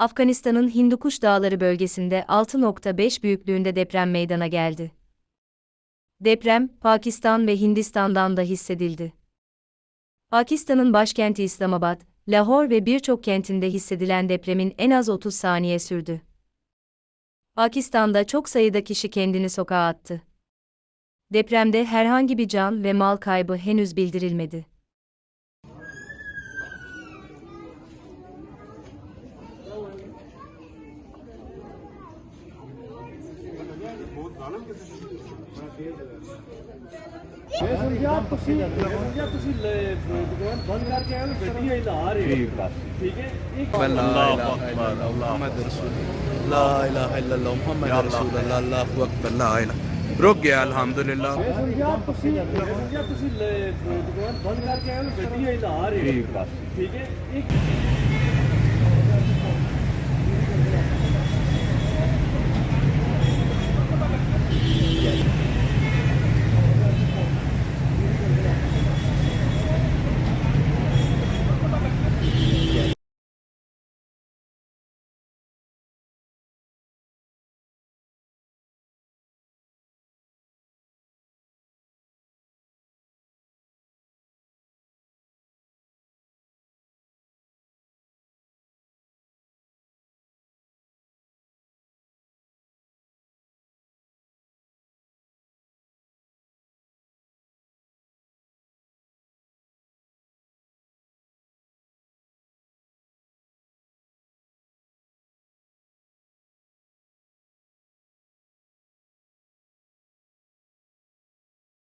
Afganistan'ın Hindukuş Dağları bölgesinde 6.5 büyüklüğünde deprem meydana geldi. Deprem, Pakistan ve Hindistan'dan da hissedildi. Pakistan'ın başkenti İslamabad, Lahore ve birçok kentinde hissedilen depremin en az 30 saniye sürdü. Pakistan'da çok sayıda kişi kendini sokağa attı. Depremde herhangi bir can ve mal kaybı henüz bildirilmedi. रुक गया अलहमदुल्ला ठीक है